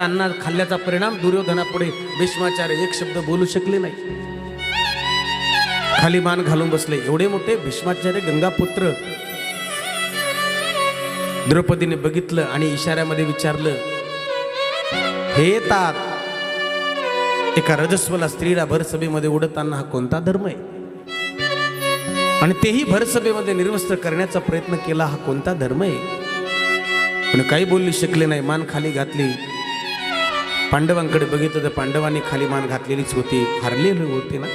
अन्न खाल्ल्याचा परिणाम दुर्योधनापुढे भीष्माचार्य एक शब्द बोलू शकले नाही. खाली मान घालून बसले. एवढे मोठे भीष्माचार्य गंगापुत्र. द्रौपदीने बघितलं आणि इशाऱ्यामध्ये विचारलं हे तात एका रजस्वला स्त्रीला भरसभेमध्ये उडताना हा कोणता धर्म आहे? आणि तेही भरसभेमध्ये निर्वस्त्र करण्याचा प्रयत्न केला हा कोणता धर्म आहे? पण काही बोलली शकले नाही. मान खाली घातली. पांडवांकडे बघितलं तर पांडवांनी खाली मान घातलेलीच होती. हारलेली होती ना?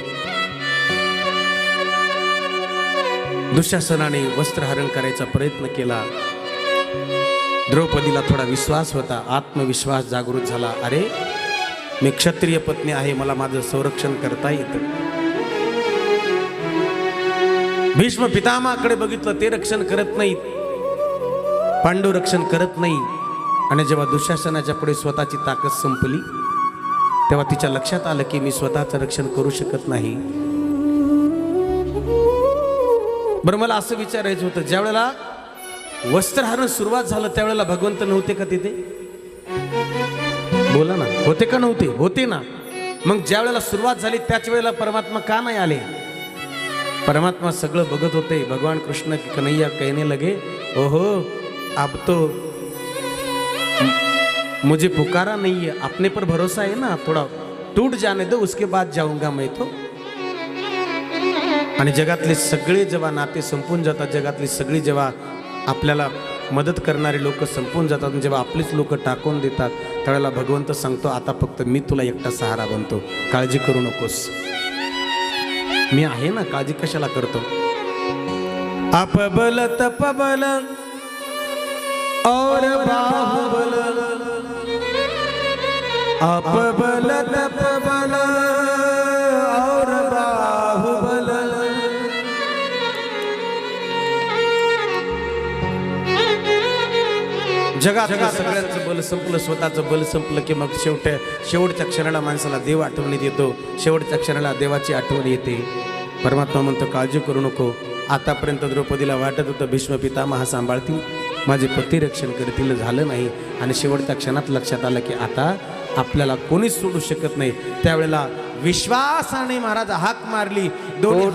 दुःशासनाने वस्त्रहरण करायचा प्रयत्न केला. द्रौपदीला थोडा विश्वास होता. आत्मविश्वास जागृत झाला. अरे मी क्षत्रिय पत्नी आहे. मला माझं संरक्षण करता येतं. भीष्म पितामाकडे बघितलं ते रक्षण करत नाहीत. पांडव रक्षण करत नाही. आणि जेव्हा दुःशासनाच्या पुढे स्वतःची ताकद संपली तेव्हा तिच्या लक्षात आलं की मी स्वतःचं रक्षण करू शकत नाही. बरं मला असं विचारायचं होतं ज्यावेळेला वस्त्रहारण सुरुवात झालं त्यावेळेला भगवंत नव्हते का तिथे? बोला ना होते का नव्हते? होते ना. मग ज्या वेळेला सुरुवात झाली त्याच वेळेला परमात्मा का नाही आले? परमात्मा सगळं बघत होते भगवान कृष्ण कन्हैया कहने लगे ओहो अब तो मुझे पुकारा नहीं है अपने पर भरोसा है ना? थोड़ा टूट जाने दो उसके बाद जाऊंगा मैं तो। आणि जगातले सगळे जेव्हा नाते संपून जातात जगातली सगळी जेव्हा आपल्याला मदत करणारे लोक संपून जातात जेव्हा आपलीच लोक टाकून देतात त्यावेळेला भगवंत सांगतो आता फक्त मी तुला एकटा सहारा बनतो. काळजी करू नकोस. मी आहे ना काळजी कशाला करतो? अपबल तपबल और बाहुबल। अपबल तपबल और बाहुबल जगात सगळ्यांचं बल संपलं स्वतःचं बल संपलं की मग शेवट्या शेवटच्या क्षणाला माणसाला देव आठवणीत येतो. शेवटच्या क्षणाला देवाची आठवण येते. परमात्मा म्हणतो काळजी करू नको. आतापर्यंत द्रौपदीला वाटत होतं भीष्म पितामहा सांभाळतील. माझे पती रक्षण करतील झालं नाही. आणि शेवटच्या क्षणात लक्षात आलं की आता आपल्याला कोणीच सोडू शकत नाही. त्यावेळेला विश्वासाने महाराज हाक मारली. दोन्ही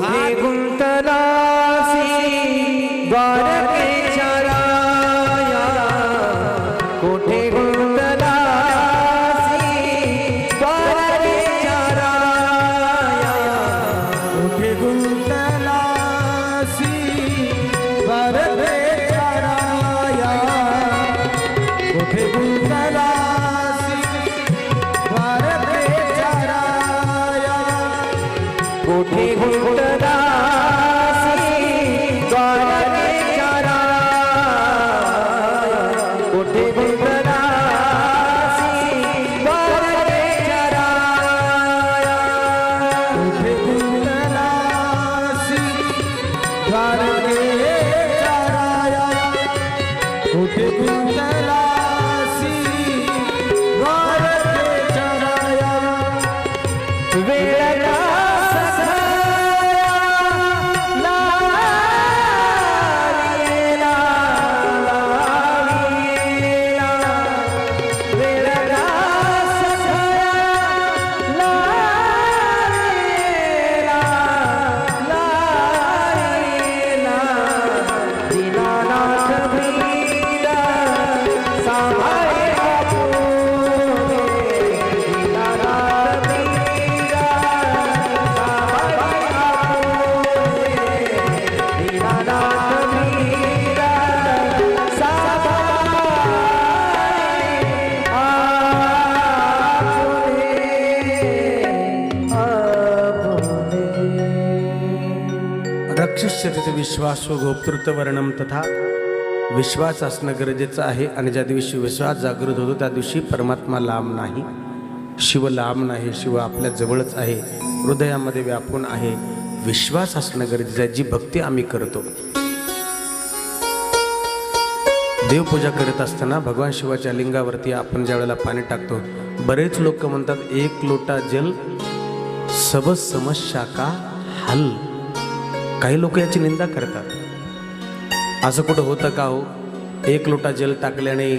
रक्षस्य विश्वास व गोपतृत्ववर्णम तथा विश्वास असणं गरजेचं आहे. आणि ज्या दिवशी विश्वास जागृत होतो त्या दिवशी परमात्मा लांब नाही. शिव लांब नाही. शिव आपल्या जवळच आहे. हृदयामध्ये व्यापून आहे. विश्वास असणं गरजेचं आहे. जी भक्ती आम्ही करतो. देवपूजा करत असताना भगवान शिवाच्या लिंगावरती आपण ज्या वेळेला पाणी टाकतो बरेच लोक म्हणतात एक लोटा जल सब समस्या का हल. काही लोक याची निंदा करतात. असं कुठं होतं का हो? एक लोटा जल टाकल्याने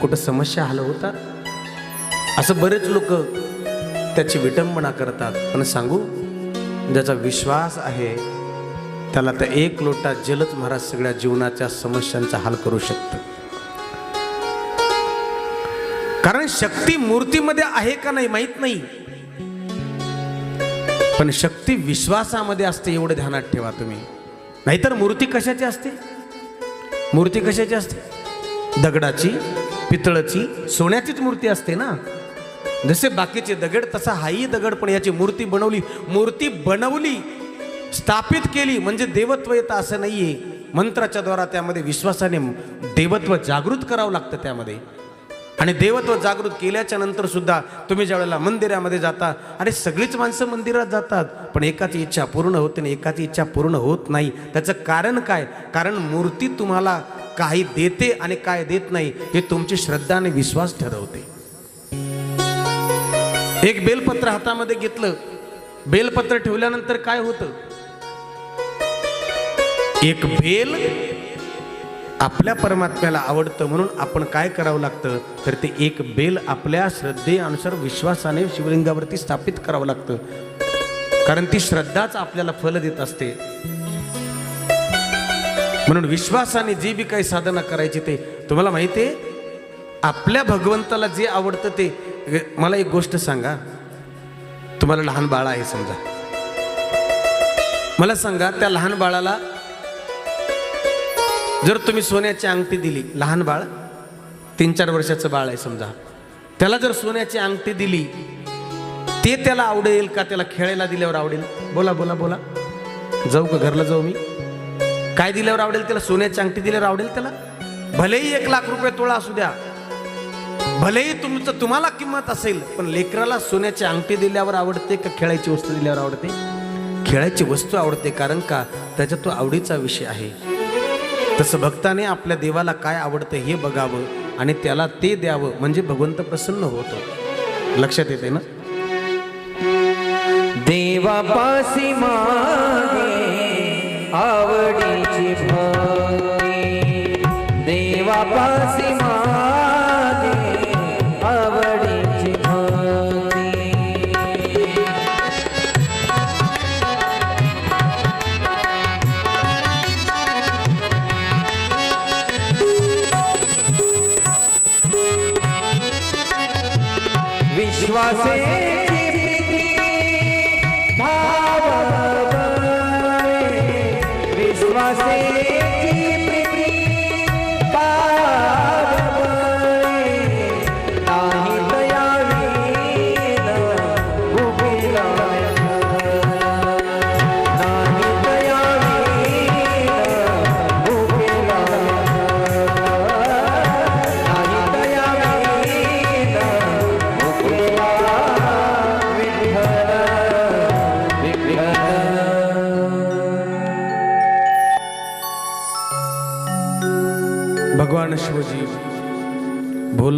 कुठं समस्या हल होतात? असं बरेच लोक त्याची विटंबना करतात. पण सांगू ज्याचा विश्वास आहे त्याला त्या एक लोटा जलच महाराज सगळ्या जीवनाच्या समस्यांचा हल करू शकतं. कारण शक्ती मूर्तीमध्ये आहे का नाही माहीत नाही. पण शक्ती विश्वासामध्ये असते एवढं ध्यानात ठेवा तुम्ही. नाहीतर मूर्ती कशाची असते? मूर्ती कशाची असते? दगडाची पितळची सोन्याचीच मूर्ती असते ना. जसे बाकीचे दगड तसा हाही दगड पण याची मूर्ती बनवली मूर्ती बनवली स्थापित केली म्हणजे देवत्व येतं असं नाही आहे मंत्राच्या द्वारा त्यामध्ये विश्वासाने देवत्व जागृत करावं लागतं त्यामध्ये. आणि देवत्व जागृत केल्याच्यानंतर सुद्धा तुम्ही ज्या वेळेला मंदिरामध्ये जाता अरे सगळीच माणसं मंदिरात जातात पण एकाची इच्छा पूर्ण होते आणि एकाची इच्छा पूर्ण होत नाही. त्याचं कारण काय? कारण मूर्ती तुम्हाला काही देते आणि काय देत नाही हे तुमची श्रद्धा आणि विश्वास ठरवते. एक बेलपत्र हातामध्ये घेतलं. बेलपत्र ठेवल्यानंतर काय होतं? एक बेल आपल्या परमात्म्याला आवडतं म्हणून आपण काय करावं लागतं? तर ते एक बेल आपल्या श्रद्धेनुसार विश्वासाने शिवलिंगावरती स्थापित करावं लागतं. कारण ती श्रद्धाच आपल्याला फल देत असते. म्हणून विश्वासाने जी बी काही साधना करायची ते तुम्हाला माहिती आहे? आपल्या भगवंताला जे आवडतं ते मला एक गोष्ट सांगा. तुम्हाला लहान बाळ आहे समजा. मला सांगा त्या लहान बाळाला जर तुम्ही सोन्याची अंगठी दिली लहान बाळ तीन चार वर्षाचं बाळ आहे समजा. त्याला जर सोन्याची अंगठी दिली ते त्याला आवडेल का त्याला खेळायला दिल्यावर आवडेल? बोला बोला बोला. जाऊ का घरला जाऊ मी? काय दिल्यावर आवडेल त्याला? सोन्याची अंगठी दिल्यावर आवडेल त्याला? भलेही एक लाख रुपये तोळा असू द्या. भलेही तुमचं तुम्हाला किंमत असेल पण लेकराला सोन्याची अंगठी दिल्यावर आवडते का खेळायची वस्तू दिल्यावर आवडते? खेळायची वस्तू आवडते कारण का? त्याच्या तो आवडीचा विषय आहे. तसं भक्ताने आपल्या देवाला काय आवडतं हे बघावं आणि त्याला ते द्यावं म्हणजे भगवंत प्रसन्न होतो. लक्षात येते ना? देवापासी मागे आवडीची भक्ती. देवापासी विश्वासे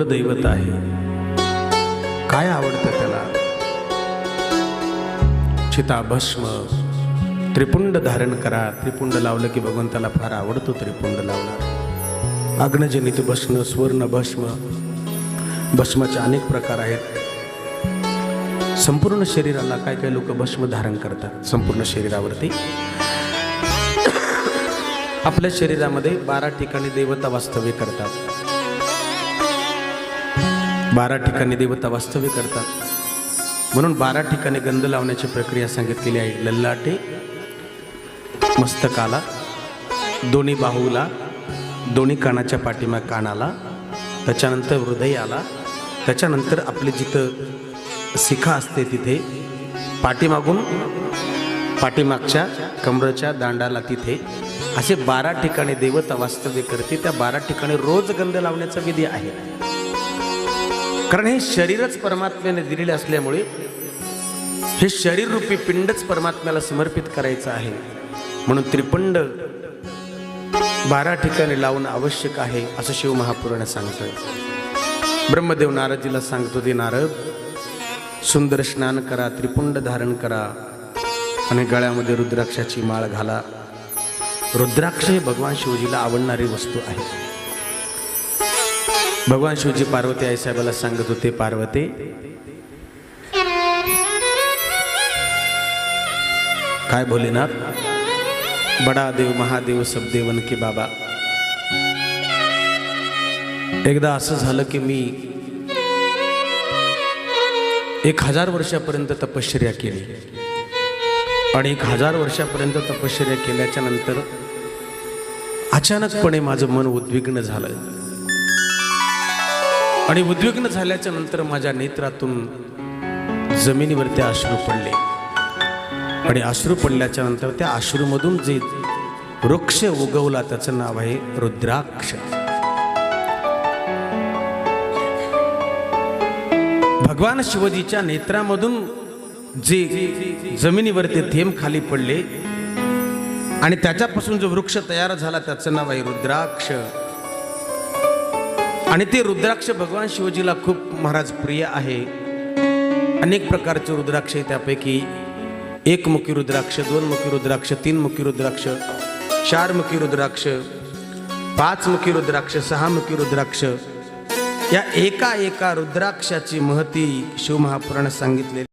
दैवत आहे. काय आवडतं त्याला? चिता भस्म त्रिपुंड धारण करा. त्रिपुंड लावलं की भगवंताला फार आवडतो त्रिपुंड लावणार. अग्नजनित भस्म स्वर्ण भस्म. भस्माचे अनेक प्रकार आहेत. संपूर्ण शरीराला काय काय लोक भस्म धारण करतात? संपूर्ण शरीरावरती. आपल्या शरीरामध्ये बारा ठिकाणी देवता वास्तव्य करतात. बारा ठिकाणी देवता वास्तव्य करतात. म्हणून बारा ठिकाणी गंध लावण्याची प्रक्रिया सांगितलेली आहे. लल्लाटे मस्तकाला दोन्ही बाहूला दोन्ही कानाच्या पाठीमा कानाला त्याच्यानंतर हृदयाला त्याच्यानंतर आपले जिथं शिखा असते तिथे पाठीमागून पाठीमागच्या कमरच्या दांडाला तिथे असे बारा ठिकाणी देवता वास्तव्य करते. त्या बारा ठिकाणी रोज गंध लावण्याचा विधी आहे. कारण हे शरीरच परमात्म्याने दिलेले असल्यामुळे हे शरीररूपी पिंडच परमात्म्याला समर्पित करायचं आहे. म्हणून त्रिपंड बारा ठिकाणी लावणं आवश्यक आहे असं शिव महापुराण सांगतोय. ब्रह्मदेव नारदजीला सांगतो ते नारद सुंदर स्नान करा त्रिपुंड धारण करा आणि गळ्यामध्ये रुद्राक्षाची माळ घाला. रुद्राक्ष हे भगवान शिवजीला आवडणारी वस्तू आहे. भगवान शिवजी पार्वती आई साहेबाला सांगत होते पार्वती काय भोलेनाथ? बडा देव महादेव सब देवन की बाबा. एकदा असं झालं की मी एक हजार वर्षापर्यंत तपश्चर्या केली. आणि एक हजार वर्षापर्यंत तपश्चर्या केल्याच्यानंतर अचानकपणे माझं मन उद्विग्न झालं. आणि उद्विग्न झाल्याच्यानंतर माझ्या नेत्रातून जमिनीवरती अश्रू पडले. आणि अश्रू पडल्याच्या नंतर त्या अश्रूमधून जे वृक्ष उगवला त्याचं नाव आहे रुद्राक्ष. भगवान शिवजीच्या नेत्रामधून जे जमिनीवरती थेंब खाली पडले आणि त्याच्यापासून जो वृक्ष तयार झाला त्याचं नाव आहे रुद्राक्ष. आणि ते रुद्राक्ष भगवान शिवजीला खूप महाराज प्रिय आहे. अनेक प्रकारचे रुद्राक्ष आहे त्यापैकी. एक मुखी रुद्राक्ष दोन मुखी रुद्राक्ष तीन मुखी रुद्राक्ष चार मुखी रुद्राक्ष पाच मुखी रुद्राक्ष सहा मुखी रुद्राक्ष. या एका एका रुद्राक्षाची महती शिवमहापुराण सांगितलेली